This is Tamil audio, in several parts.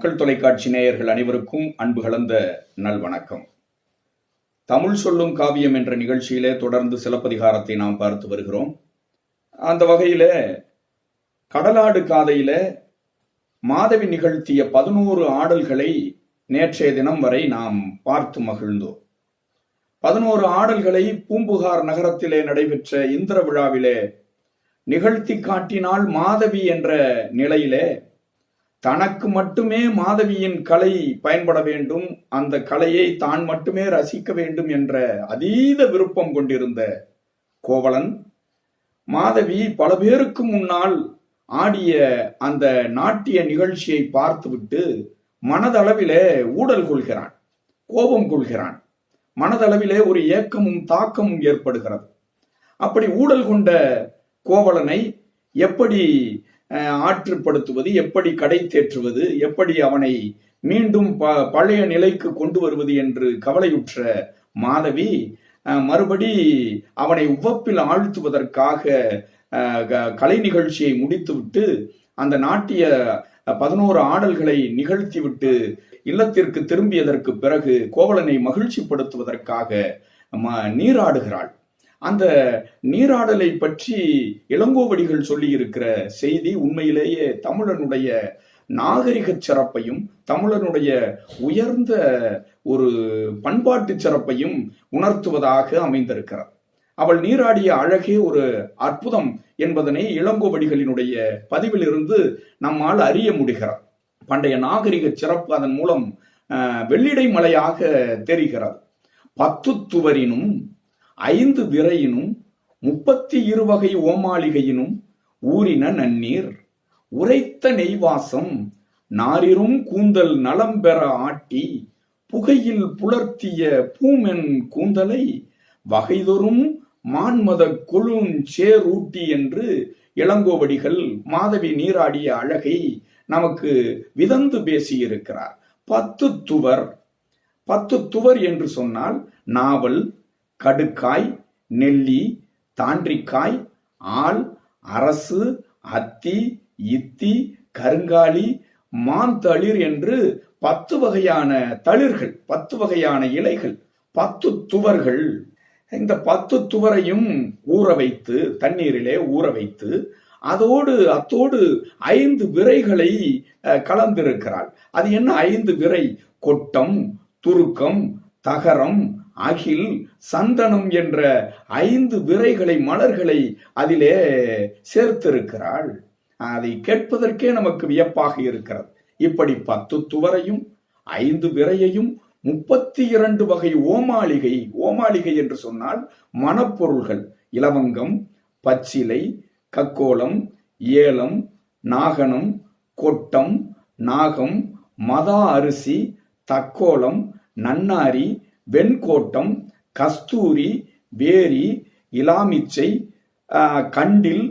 மக்கள் தொலைக்காட்சி நேயர்கள் அனைவருக்கும் அன்பு கலந்த நல்வணக்கம். தமிழ் சொல்லும் காவியம் என்ற நிகழ்ச்சியிலே தொடர்ந்து சிலப்பதிகாரத்தை நாம் பார்த்து வருகிறோம். அந்த வகையில கடலாடு காதையில மாதவி நிகழ்த்திய பதினோரு ஆடல்களை நேற்றைய தினம் வரை நாம் பார்த்து மகிழ்ந்தோம். பதினோரு ஆடல்களை பூம்புகார் நகரத்திலே நடைபெற்ற இந்திர விழாவிலே நிகழ்த்தி காட்டினால் மாதவி என்ற நிலையிலே தனக்கு மட்டுமே மாதவியின் கலை பயன்பட வேண்டும். அந்த கலையை தான் மட்டுமே ரசிக்க வேண்டும் என்ற அதீத விருப்பம் கொண்டிருந்த கோவலன் மாதவி பல பேருக்கு முன்னால் ஆடிய அந்த நாட்டிய நிகழ்ச்சியை பார்த்துவிட்டு மனதளவிலே ஊடல் கொள்கிறான் கோபம் கொள்கிறான். மனதளவிலே ஒரு ஏக்கமும் தாக்கமும் ஏற்படுகிறது. அப்படி ஊடல் கொண்ட கோவலனை எப்படி ஆற்றுப்படுத்துவது எப்படி கடை தேற்றுவது எப்படி அவனை மீண்டும் ப பழைய நிலைக்கு கொண்டு வருவது என்று கவலையுற்ற மாதவி மறுபடி அவனை உவப்பில் ஆழ்த்துவதற்காக க- கலை நிகழ்ச்சியை முடித்துவிட்டு அந்த நாட்டிய பதினோரு ஆடல்களை நிகழ்த்திவிட்டு இல்லத்திற்கு திரும்பியதற்கு பிறகு கோவலனை மகிழ்ச்சிப்படுத்துவதற்காக ம- நீராடுகிறாள். அந்த நீராடலை பற்றி இளங்கோவடிகள் சொல்லியிருக்கிற செய்தி உண்மையிலேயே தமிழனுடைய நாகரிக சிறப்பையும் தமிழனுடைய உயர்ந்த ஒரு பண்பாட்டு சிறப்பையும் உணர்த்துவதாக அமைந்திருக்கிறார் அவள் நீராடிய அழகே ஒரு அற்புதம் என்பதனை இளங்கோவடிகளினுடைய பதிவிலிருந்து நம்மால் அறிய முடிகிறார் பண்டைய நாகரிக சிறப்பு அதன் மூலம் வெள்ளிடை மலையாக தெரிகிறது. பத்து துவரினும் ஐந்து விரையினும் முப்பத்தி இருவகை ஓமாளிகையினும் ஊறின நன்னீர். உரைத்த நெய்வாசம் நாரிரும் கூந்தல் நலம் பெற ஆட்டி புகையில் புலர்த்திய பூமென் கூந்தலை வகைதொறும் மான்மத கொழுன் சேரூட்டி என்று இளங்கோவடிகள் மாதவி நீராடிய அழகை நமக்கு விதந்து பேசியிருக்கிறார். பத்து துவர் பத்து துவர் என்று சொன்னால் நாவல் கடுக்காய் நெல்லி தாண்டிக்காய் ஆள் அரசு அத்தி இத்தி கருங்காலி மாந்தளிர் என்று பத்து வகையான தளிர்கள் பத்து வகையான இலைகள் பத்து துவர்கள். இந்த பத்து துவரையும் ஊற வைத்து தண்ணீரிலே ஊற வைத்து அதோடு அத்தோடு ஐந்து விரைகளை கலந்திருக்கிறாள். அது என்ன ஐந்து விரை? கொட்டம் துருக்கம் தகரம் அகில் சந்தனம் என்ற ஐந்து விரைகளை மலர்களை அதிலே சேர்த்திருக்கிறாள். அதை கேட்பதற்கே நமக்கு வியப்பாக இருக்கிறது. இப்படி பத்து துவரையும் ஐந்து விரையையும் முப்பத்தி இரண்டு வகை ஓமாளிகை ஓமாளிகை என்று சொன்னால் மணப்பொருள்கள் இலவங்கம் பச்சிலை கக்கோலம் ஏலம் நாகனம் கொட்டம் நாகம் மதா அரிசி தக்கோலம் நன்னாரி வெண்கோட்டம் கஸ்தூரி வேரி இலாமிச்சை கண்டில்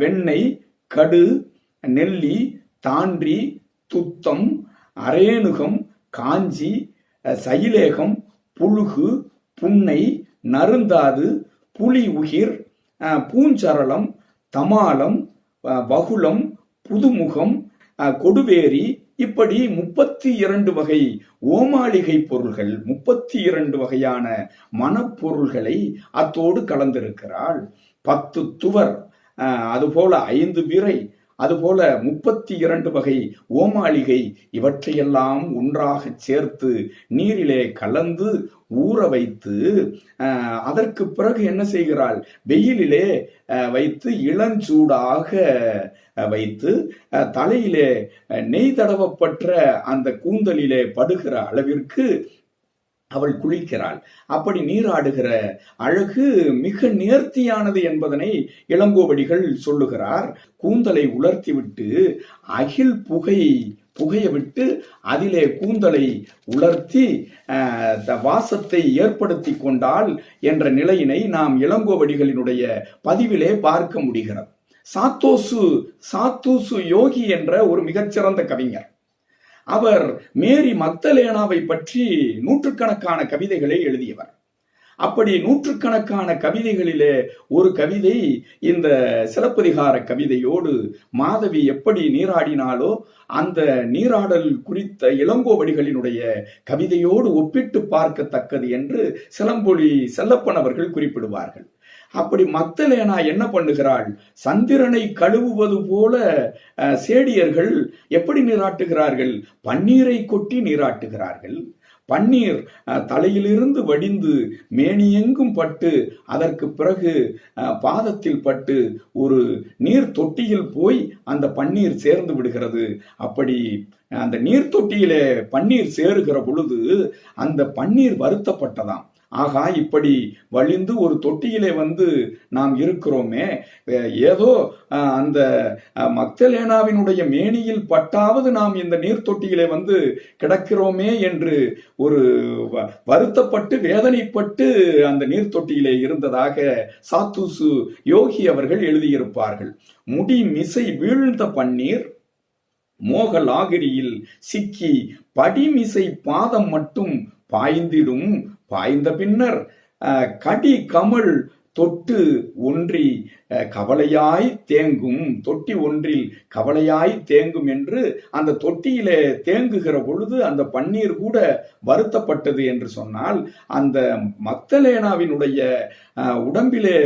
வெண்ணெய் கடு நெல்லி தாண்டி துத்தம் அரேணுகம் காஞ்சி சைலேகம் புழுகு புன்னை நருந்தாது புலி உகிர் பூஞ்சரளம் தமாலம் வகுளம் புதுமுகம் கொடுவேரி இப்படி முப்பத்தி இரண்டு வகை ஓமாளிகை பொருள்கள் முப்பத்தி இரண்டு வகையான மனப்பொருள்களை அத்தோடு கலந்திருக்கிறாள். பத்து துவர் அதுபோல ஐந்து விரை அதுபோல முப்பத்தி இரண்டு வகை ஓமாளிகை இவற்றையெல்லாம் ஒன்றாக சேர்த்து நீரிலே கலந்து ஊற வைத்து அதற்கு பிறகு என்ன செய்கிறாள்? வெயிலிலே வைத்து இளஞ்சூடாக வைத்து தலையிலே நெய் தடவப்பட்ட அந்த கூந்தலிலே படுகிற அளவிற்கு அவள் குளிக்கிறாள். அப்படி நீராடுகிற அழகு மிக நேர்த்தியானது என்பதனை இளங்கோவடிகள் சொல்லுகிறார். கூந்தலை உலர்த்திவிட்டு அகில் புகை புகைய விட்டு அதிலே கூந்தலை உலர்த்தி த- வாசத்தை ஏற்படுத்தி கொண்டால் என்ற நிலையினை நாம் இளங்கோவடிகளினுடைய பதிவிலே பார்க்க முடிகிறது. சாத்தோசு சாத்தூசு யோகி என்ற ஒரு மிகச்சிறந்த கவிஞர். அவர் மேரி மக்தலேனாவை பற்றி நூற்றுக்கணக்கான கவிதைகளை எழுதியவர். அப்படி நூற்றுக்கணக்கான கவிதைகளிலே ஒரு கவிதை இந்த சிலப்பதிகார கவிதையோடு மாதவி எப்படி நீராடினாலோ அந்த நீராடல் குறித்த இளங்கோவடிகளினுடைய கவிதையோடு ஒப்பிட்டு பார்க்கத்தக்கது என்று சிலம்பொலி செல்லப்பன் அவர்கள் குறிப்பிடுவார்கள். அப்படி மத்தலேனா என்ன பண்ணுகிறாள்? சந்திரனை கழுவுவது போல அஹ், சேடியர்கள் எப்படி நீராட்டுகிறார்கள்? பன்னீரை கொட்டி நீராட்டுகிறார்கள். பன்னீர் அஹ், தலையிலிருந்து வடிந்து மேனியெங்கும் பட்டு அதற்கு பிறகு அஹ், பாதத்தில் பட்டு ஒரு நீர் தொட்டியில் போய் அந்த பன்னீர் சேர்ந்து விடுகிறது. அப்படி அந்த நீர் தொட்டியிலே பன்னீர் சேருகிற பொழுது அந்த பன்னீர் வருத்தப்பட்டதாம். ஆகா இப்படி வழிந்து ஒரு தொட்டியிலே வந்து நாம் இருக்கிறோமே. ஏதோ அந்த மக்தலேனாவினுடைய மேனியில் பட்டாவது நாம் இந்த நீர் தொட்டியிலே வந்து கிடக்கிறோமே என்று ஒரு வ- வருத்தப்பட்டு வேதனைப்பட்டு அந்த நீர் தொட்டியிலே இருந்ததாக சாத்தூசு யோகி அவர்கள் எழுதியிருப்பார்கள். முடி மிசை வீழ்ந்த பன்னீர் மோக லாகிரியில் சிக்கி படிமிசை பாதம் மட்டும் பாய்ந்திடும் பாய்ந்த பின்னர் கடி கமல் தொட்டு ஒன்றி கவலையாய் தேங்கும் தொட்டி ஒன்றில் கவலையாய் தேங்கும் என்று அந்த தொட்டியிலே தேங்குகிற பொழுது அந்த பன்னீர் கூட வருத்தப்பட்டது என்று சொன்னால் அந்த மத்தலேனாவினுடைய உடம்பிலே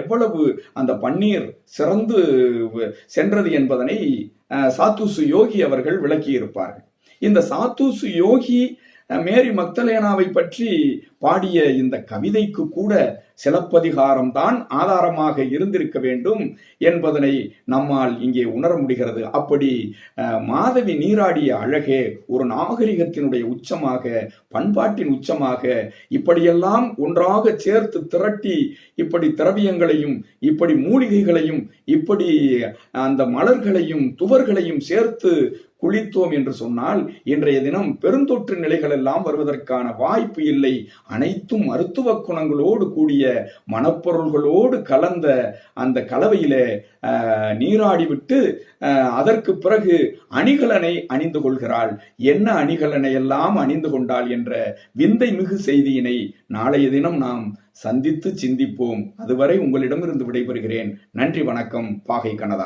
எவ்வளவு அந்த பன்னீர் சிறந்து சென்றது என்பதனை சாத்துசு யோகி அவர்கள் விளக்கியிருப்பார்கள். இந்த சாத்துசு யோகி மேரி மக்தலேனாவை பற்றி பாடிய இந்த கவிதைக்கு கூட சிலப்பதிகாரம் தான் ஆதாரமாக இருந்திருக்க வேண்டும் என்பதனை நம்மால் இங்கே உணர முடிகிறது. அப்படி மாதவி நீராடிய அழகே ஒரு நாகரிகத்தினுடைய உச்சமாக பண்பாட்டின் உச்சமாக இப்படியெல்லாம் ஒன்றாக சேர்த்து திரட்டி இப்படி திரவியங்களையும் இப்படி மூலிகைகளையும் இப்படி அந்த மலர்களையும் துவர்களையும் சேர்த்து குளித்தோம் என்று சொன்னால் இன்றைய தினம் பெருந்தொற்று நிலைகள் எல்லாம் வருவதற்கான வாய்ப்பு இல்லை. அனைத்தும் மருத்துவ குணங்களோடு கூடிய மனப்பொருள்களோடு கலந்த அந்த கலவையிலே நீராடிவிட்டு அதற்கு பிறகு அணிகலனை அணிந்து கொள்கிறாள். என்ன அணிகலனை எல்லாம் அணிந்து கொண்டாள் என்ற விந்தை மிகு செய்தியினை நாளைய தினம் நாம் சந்தித்து சிந்திப்போம். அதுவரை உங்களிடமிருந்து விடைபெறுகிறேன். நன்றி வணக்கம். பாகை கனதா.